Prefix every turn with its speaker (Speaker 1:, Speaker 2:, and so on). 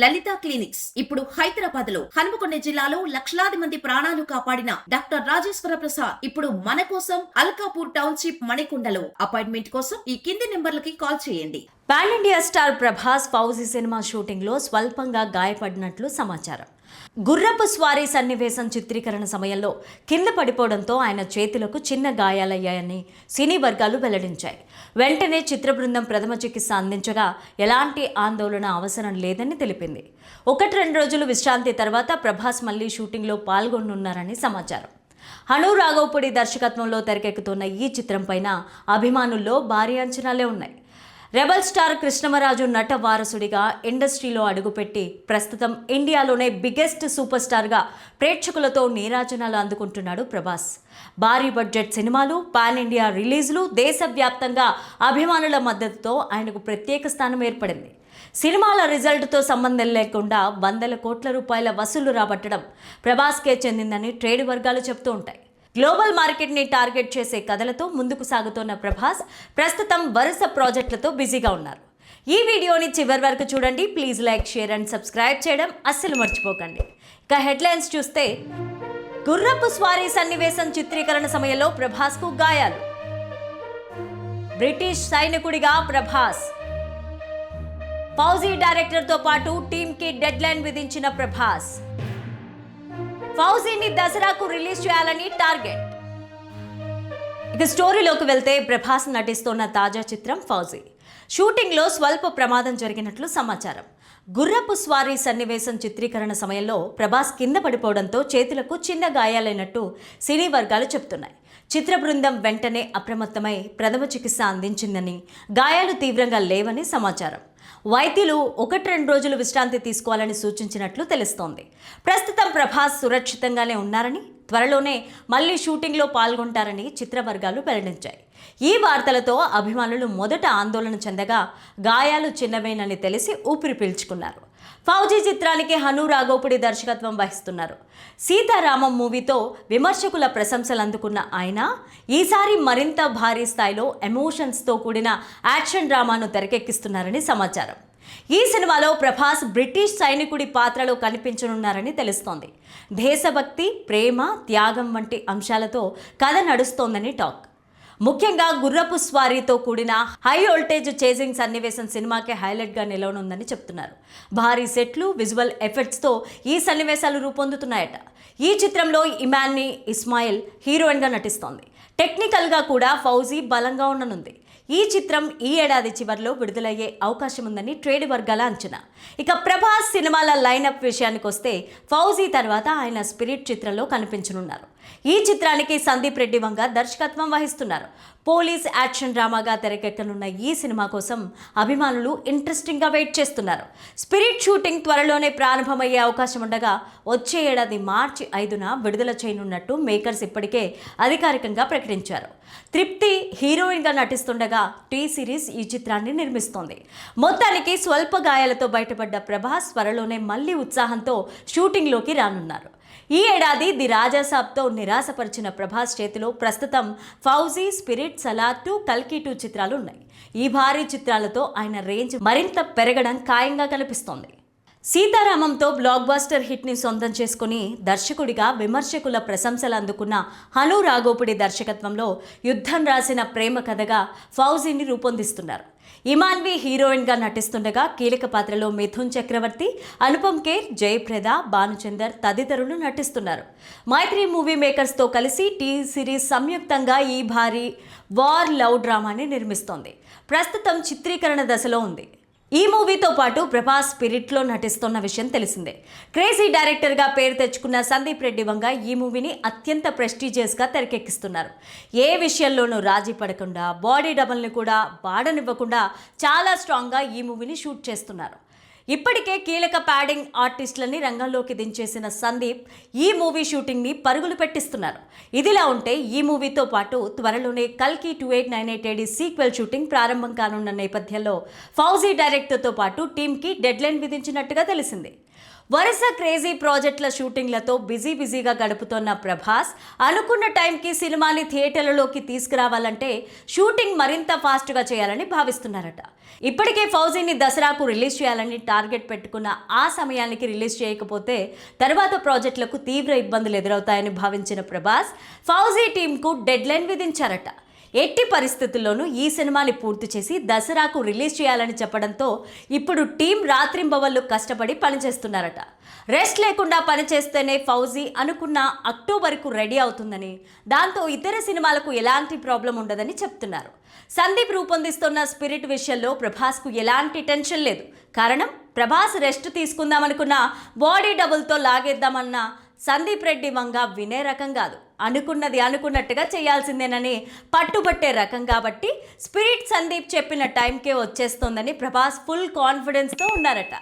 Speaker 1: లలిత clinics. ఇప్పుడు హైదరాబాద్లో హనుమకొండ జిల్లాలో లక్షలాది మంది ప్రాణాలు కాపాడిన డాక్టర్ రాజేశ్వర ప్రసాద్ ఇప్పుడు మన కోసం అల్కాపూర్ టౌన్షిప్ మణికొండలో. అపాయింట్మెంట్ కోసం ఈ కింది నెంబర్లకి కాల్ చేయండి.
Speaker 2: Pan India star Prabhas Fauji cinema షూటింగ్లో స్వల్పంగా గాయపడినట్లు సమాచారం. గుర్రపు స్వారీ సన్నివేశం చిత్రీకరణ సమయంలో కింద పడిపోవడంతో ఆయన చేతులకు చిన్న గాయాలయ్యాయని సినీ వర్గాలు వెల్లడించాయి. వెంటనే చిత్ర బృందం ప్రథమ చికిత్స అందించగా ఎలాంటి ఆందోళన అవసరం లేదని తెలిపింది. ఒకటి రెండు రోజులు విశ్రాంతి తర్వాత ప్రభాస్ మళ్ళీ షూటింగ్లో పాల్గొనున్నారని సమాచారం. హను రాఘవపుడి దర్శకత్వంలో తెరకెక్కుతున్న ఈ చిత్రం పైన అభిమానుల్లో భారీ అంచనాలే ఉన్నాయి. రెబల్ స్టార్ కృష్ణమరాజు నట వారసుడిగా ఇండస్ట్రీలో అడుగుపెట్టి ప్రస్తుతం ఇండియాలోనే బిగ్గెస్ట్ సూపర్ స్టార్గా ప్రేక్షకులతో నీరాజనాలు అందుకుంటున్నాడు ప్రభాస్. భారీ బడ్జెట్ సినిమాలు పాన్ ఇండియా రిలీజ్లు దేశవ్యాప్తంగా అభిమానుల మద్దతుతో ఆయనకు ప్రత్యేక స్థానం ఏర్పడింది. సినిమాల రిజల్ట్తో సంబంధం లేకుండా వందల కోట్ల రూపాయల వసూలు రాబట్టడం ప్రభాస్కే చెందిందని ట్రేడ్ వర్గాలు చెబుతూ ఉంటాయి. గ్లోబల్ మార్కెట్ని టార్గెట్ చేసే కథలతో ముందుకు సాగుతోన్న ప్రభాస్ ప్రస్తుతం వరుస ప్రాజెక్టులతో బిజీగా ఉన్నారు. ఈ వీడియోని చివరి వరకు చూడండి. Please like share and subscribe చేయడం అస్సలు మర్చిపోకండి. ఇక హెడ్లైన్స్ చూస్తే గుర్రపు స్వారీ సన్నివేశం చిత్రీకరణ సమయంలో ప్రభాస్కు గాయాలు. బ్రిటిష్ సైనికుడిగా ప్రభాస్. ఫౌజీ డైరెక్టర్తో పాటు టీంకి డెడ్ లైన్ విధించిన ప్రభాస్. ఫౌజీని దసరాకు రిలీజ్ చేయాలని టార్గెట్. ఇక స్టోరీలోకి వెళ్తే ప్రభాస్ నటిస్తున్న తాజా చిత్రం ఫౌజీ. షూటింగ్లో స్వల్ప ప్రమాదం జరిగినట్లు సమాచారం. గుర్రపు స్వారీ సన్నివేశం చిత్రీకరణ సమయంలో ప్రభాస్ కింద పడిపోవడంతో చేతులకు చిన్న గాయాలైనట్టు సినీ వర్గాలు చెబుతున్నాయి. చిత్ర బృందం వెంటనే అప్రమత్తమై ప్రథమ చికిత్స అందించిందని గాయాలు తీవ్రంగా లేవని సమాచారం. వైద్యులు ఒకటి రెండు రోజులు విశ్రాంతి తీసుకోవాలని సూచించినట్లు తెలుస్తోంది. ప్రస్తుతం ప్రభాస్ సురక్షితంగానే ఉన్నారని త్వరలోనే మళ్ళీ షూటింగ్లో పాల్గొంటారని చిత్రవర్గాలు వెల్లడించాయి. ఈ వార్తలతో అభిమానులు మొదట ఆందోళన చెందగా గాయాలు చిన్నవేనని తెలిసి ఊపిరి పీల్చుకున్నారు. ఫౌజీ చిత్రానికి హను రాఘోపుడి దర్శకత్వం వహిస్తున్నారు. సీతారామం మూవీతో విమర్శకుల ప్రశంసలు అందుకున్న ఆయన ఈసారి మరింత భారీ స్థాయిలో ఎమోషన్స్తో కూడిన యాక్షన్ డ్రామాను తెరకెక్కిస్తున్నారని సమాచారం. ఈ సినిమాలో ప్రభాస్ బ్రిటిష్ సైనికుడి పాత్రలో కనిపించనున్నారని తెలుస్తోంది. దేశభక్తి ప్రేమ త్యాగం వంటి అంశాలతో కథ నడుస్తోందని టాక్. ముఖ్యంగా గుర్రపు స్వారీతో కూడిన హై వోల్టేజ్ చేజింగ్ సన్నివేశం సినిమాకే హైలైట్గా నిలవనుందని చెప్తున్నారు. భారీ సెట్లు విజువల్ ఎఫెక్ట్స్తో ఈ సన్నివేశాలు రూపొందుతున్నాయట. ఈ చిత్రంలో ఇమాన్ని ఇస్మాయిల్ హీరోయిన్గా నటిస్తోంది. టెక్నికల్గా కూడా ఫౌజీ బలంగా ఉండనుంది. ఈ చిత్రం ఈ ఏడాది చివరిలో విడుదలయ్యే అవకాశం ఉందని ట్రేడ్ వర్గాల అంచనా. ఇక ప్రభాస్ సినిమాల లైనప్ విషయానికి వస్తే ఫౌజీ తర్వాత ఆయన స్పిరిట్ చిత్రంలో కనిపించనున్నారు. ఈ చిత్రానికి సందీప్ రెడ్డి వంగ దర్శకత్వం వహిస్తున్నారు. పోలీస్ యాక్షన్ డ్రామాగా తెరకెక్కనున్న ఈ సినిమా కోసం అభిమానులు ఇంట్రెస్టింగ్గా వెయిట్ చేస్తున్నారు. స్పిరిట్ షూటింగ్ త్వరలోనే ప్రారంభమయ్యే అవకాశం ఉండగా వచ్చే ఏడాది మార్చి ఐదున విడుదల చేయనున్నట్టు మేకర్స్ ఇప్పటికే అధికారికంగా ప్రకటించారు. తృప్తి హీరోయిన్గా నటిస్తుండగా టీ సిరీస్ ఈ చిత్రాన్ని నిర్మిస్తోంది. మొత్తానికి స్వల్ప గాయాలతో బయటపడ్డ ప్రభాస్ త్వరలోనే మళ్ళీ ఉత్సాహంతో షూటింగ్లోకి రానున్నారు. ఈ ఏడాది ది రాజాసాబ్తో నిరాశపరిచిన ప్రభాస్ చేతిలో ప్రస్తుతం ఫౌజీ స్పిరిట్ సలార్ టూ కల్కి టూ చిత్రాలు ఉన్నాయి. ఈ భారీ చిత్రాలతో ఆయన రేంజ్ మరింత పెరగడం ఖాయంగా కనిపిస్తోంది. సీతారామంతో బ్లాక్ బాస్టర్ హిట్ని సొంతం చేసుకుని దర్శకుడిగా విమర్శకుల ప్రశంసలు అందుకున్న హను రాఘోపుడి దర్శకత్వంలో యుద్ధం రాసిన ప్రేమ కథగా ఫౌజీని రూపొందిస్తున్నారు. ఇమాన్వి హీరోయిన్గా నటిస్తుండగా కీలక పాత్రలో మిథున్ చక్రవర్తి అనుపమ్ ఖేర్ జయప్రద భానుచందర్ తదితరులు నటిస్తున్నారు. మైత్రి మూవీ మేకర్స్తో కలిసి టీ సిరీస్ సంయుక్తంగా ఈ భారీ వార్ లవ్ డ్రామాని నిర్మిస్తోంది. ప్రస్తుతం చిత్రీకరణ దశలో ఉంది. ఈ మూవీతో పాటు ప్రభాస్ స్పిరిట్లో నటిస్తున్న విషయం తెలిసిందే. క్రేజీ డైరెక్టర్గా పేరు తెచ్చుకున్న సందీప్ రెడ్డి వంగ ఈ మూవీని అత్యంత ప్రెస్టీజియస్గా తెరకెక్కిస్తున్నారు. ఏ విషయంలోనూ రాజీ పడకుండా బాడీ డబల్ని కూడా బాడనివ్వకుండా చాలా స్ట్రాంగ్గా ఈ మూవీని షూట్ చేస్తున్నారు. ఇప్పటికే కీలక ప్యాడింగ్ ఆర్టిస్టులని రంగంలోకి దించేసిన సందీప్ ఈ మూవీ షూటింగ్ని పరుగులు పెట్టిస్తున్నారు. ఇదిలా ఉంటే ఈ మూవీతో పాటు త్వరలోనే కల్కి two eight nine eight AD sequel shooting ప్రారంభం కానున్న నేపథ్యంలో ఫౌజీ డైరెక్టర్తో పాటు టీంకి డెడ్లైన్ విధించినట్టుగా తెలిసింది. వరుస క్రేజీ ప్రాజెక్టుల షూటింగ్లతో బిజీ బిజీగా గడుపుతోన్న ప్రభాస్ అనుకున్న టైంకి సినిమాని థియేటర్లలోకి తీసుకురావాలంటే షూటింగ్ మరింత ఫాస్ట్గా చేయాలని భావిస్తున్నారట. ఇప్పటికే ఫౌజీని దసరాకు రిలీజ్ చేయాలని టార్గెట్ పెట్టుకున్న ఆ సమయానికి రిలీజ్ చేయకపోతే తర్వాత ప్రాజెక్టులకు తీవ్ర ఇబ్బందులు ఎదురవుతాయని భావించిన ప్రభాస్ ఫౌజీ టీంకు డెడ్లైన్ విధించారట. ఎట్టి పరిస్థితుల్లోనూ ఈ సినిమాని పూర్తి చేసి దసరాకు రిలీజ్ చేయాలని చెప్పడంతో ఇప్పుడు టీం రాత్రింబవళ్ళు కష్టపడి పనిచేస్తున్నారట. రెస్ట్ లేకుండా పనిచేస్తేనే ఫౌజీ అనుకున్న అక్టోబర్కు రెడీ అవుతుందని దాంతో ఇతర సినిమాలకు ఎలాంటి ప్రాబ్లం ఉండదని చెప్తున్నారు. సందీప్ రూపొందిస్తున్న స్పిరిట్ విషయంలో ప్రభాస్కు ఎలాంటి టెన్షన్ లేదు. కారణం ప్రభాస్ రెస్ట్ తీసుకుందామనుకున్న బాడీ డబుల్తో లాగేద్దామన్న సందీప్ రెడ్డి వంగ వినే రకం కాదు. అనుకున్నది అనుకున్నట్టుగా చేయాల్సిందేనని పట్టుబట్టే రకం కాబట్టి స్పిరిట్ సందీప్ చెప్పిన టైంకే వచ్చేస్తోందని ప్రభాస్ ఫుల్ కాన్ఫిడెన్స్తో ఉన్నారట.